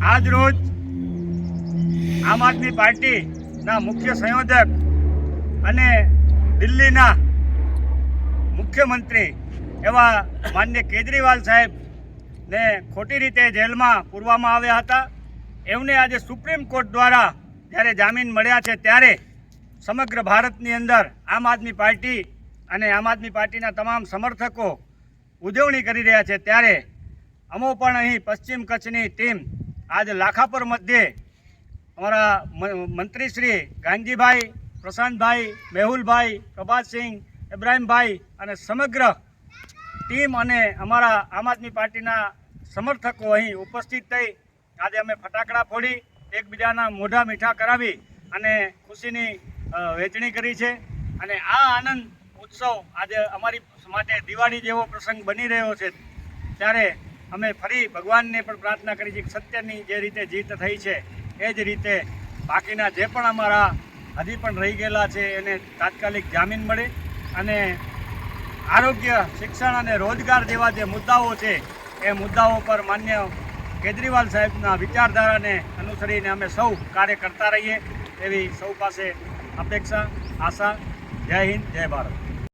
આજ રોજ આમ આદમી પાર્ટીના મુખ્ય સંયોજક અને દિલ્હીના મુખ્યમંત્રી એવા માન્ય કેજરીવાલ સાહેબ ને ખોટી રીતે જેલમાં પૂરવામાં આવ્યા હતા. એમને આજે સુપ્રીમ કોર્ટ દ્વારા જ્યારે જામીન મળ્યા છે ત્યારે સમગ્ર ભારતની અંદર આમ આદમી પાર્ટી અને આમ આદમી પાર્ટીના તમામ સમર્થકો ઉજવણી કરી રહ્યા છે. ત્યારે અમો પણ અહીં પશ્ચિમ કચ્છની ટીમ આજે લાખાપર મધ્યે અમારા મંત્રી શ્રી ગાંધીભાઈ, પ્રશાંતભાઈ, મેહુલભાઈ, પ્રભાતસિંહ, ઇબ્રાહીમભાઈ અને સમગ્ર ટીમ અને અમારા આમ આદમી પાર્ટીના સમર્થકો અહીં ઉપસ્થિત થઈ આજે અમે ફટાકડા ફોડી, એકબીજાના મોઢા મીઠા કરાવી અને ખુશીની વહેંચણી કરી છે. અને આ આનંદ ઉત્સવ આજે અમારી માટે દિવાળી જેવો પ્રસંગ બની રહ્યો છે. ત્યારે અમે ફરી ભગવાનને પણ પ્રાર્થના કરી છે કે સત્યની જે રીતે જીત થઈ છે, એ જ રીતે બાકીના જે પણ અમારા હજી પણ રહી ગયેલા છે, એને તાત્કાલિક જામીન મળે અને આરોગ્ય, શિક્ષણ અને રોજગાર જેવા જે મુદ્દાઓ છે, એ મુદ્દાઓ પર માન્ય કેજરીવાલ સાહેબના વિચારધારાને અનુસરીને અમે સૌ કાર્ય કરતા રહીએ એવી સૌ પાસે અપેક્ષા, આશા. જય હિન્દ, જય ભારત.